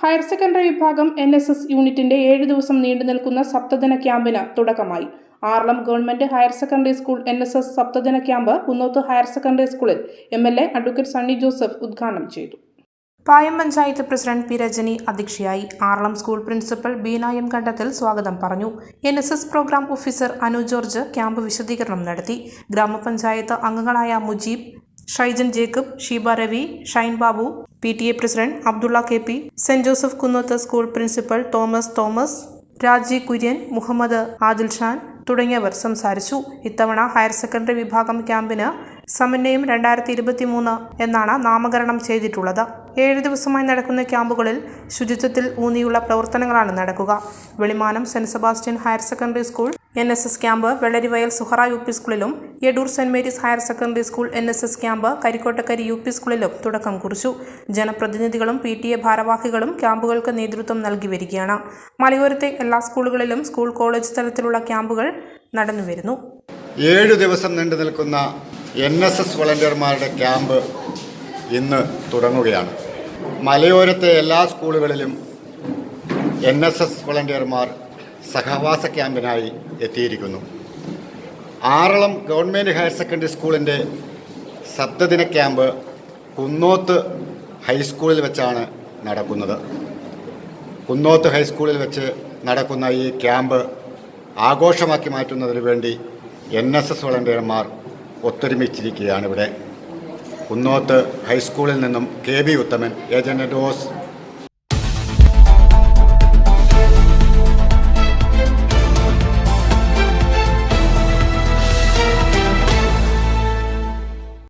Higher secondary വിഭാഗം N S S യൂണിറ്റിന്റെ ഏഴ് ദിവസം നീണ്ടു നിൽക്കുന്ന സപ്തദിന ക്യാമ്പിന് തുടക്കമായി. Aralam government higher secondary school N S S സപ്തദിന camp Kunnoth higher secondary സ്കൂളിൽ M L A advocate Sunny Joseph ഉദ്ഘാടനം ചെയ്തു. പായം പഞ്ചായത്ത് പ്രസിഡന്റ് പി രജനി അധ്യക്ഷയായി Aralam school principal Beena M Kandathil സ്വാഗതം പറഞ്ഞു. N S S programme officer Anu George camp വിശദീകരണം നടത്തി. ഗ്രാമപഞ്ചായത്ത് അംഗങ്ങളായ Mujeeb Shaijan Jacob Sheeba Ravi Shine Babu P T A president Abdulla K P Saint Joseph Kunnath school principal Thomas Thomas Raji Kurian Muhammad Adil Shaan തുടങ്ങിയവർ സംസാരിച്ചു. ഇത്തവണ higher secondary വിഭാഗം ക്യാമ്പിന് സമന്വയം രണ്ടായിരത്തി ഇരുപത്തി മൂന്ന് എന്നാണ് നാമകരണം ചെയ്തിട്ടുള്ളത്. ഏഴ് ദിവസമായി നടക്കുന്ന ക്യാമ്പുകളിൽ ശുചിത്വത്തിൽ ഊന്നിയുള്ള പ്രവർത്തനങ്ങളാണ് നടക്കുക. Velimanam Saint Sebastian higher secondary school N S S camp Vellarivayal Suhara U P സ്കൂളിലും Edoor Saint Mary's higher secondary school N S S camp Karikkottakari U P സ്കൂളിലും തുടക്കം കുറിച്ചു. ജനപ്രതിനിധികളും പി ടി എ ഭാരവാഹികളും ക്യാമ്പുകൾക്ക് നേതൃത്വം നൽകി വരികയാണ്. മലയോരത്തെ എല്ലാ സ്കൂളുകളിലും സ്കൂൾ കോളേജ് തലത്തിലുള്ള ക്യാമ്പുകൾ നടന്നുവരുന്നു. ഏഴ് ദിവസം നീണ്ടു നിൽക്കുന്ന എൻ എസ് എസ് വളണ്ടിയർമാരുടെ ക്യാമ്പ് ഇന്ന് തുടങ്ങുകയാണ്. മലയോരത്തെ എല്ലാ സ്കൂളുകളിലും എൻ എസ് എസ് വളണ്ടിയർമാർ സഹവാസ ക്യാമ്പിനായി എത്തിയിരിക്കുന്നു. ആറളം ഗവൺമെന്റ് ഹയർ സെക്കൻഡറി സ്കൂളിന്റെ സപ്തദിന ക്യാമ്പ് കുന്നോത്ത് ഹൈസ്കൂളിൽ വെച്ചാണ് നടക്കുന്നത്. കുന്നോത്ത് ഹൈസ്കൂളിൽ വെച്ച് നടക്കുന്ന ഈ ക്യാമ്പ് ആഘോഷമാക്കി മാറ്റുന്നതിന് വേണ്ടി എൻ എസ് എസ് വളണ്ടിയർമാർ ഒത്തൊരുമിച്ചിരിക്കുകയാണ് ഇവിടെ. കുന്നോത്ത് ഹൈസ്കൂളിൽ നിന്നും K B Uthaman agent dose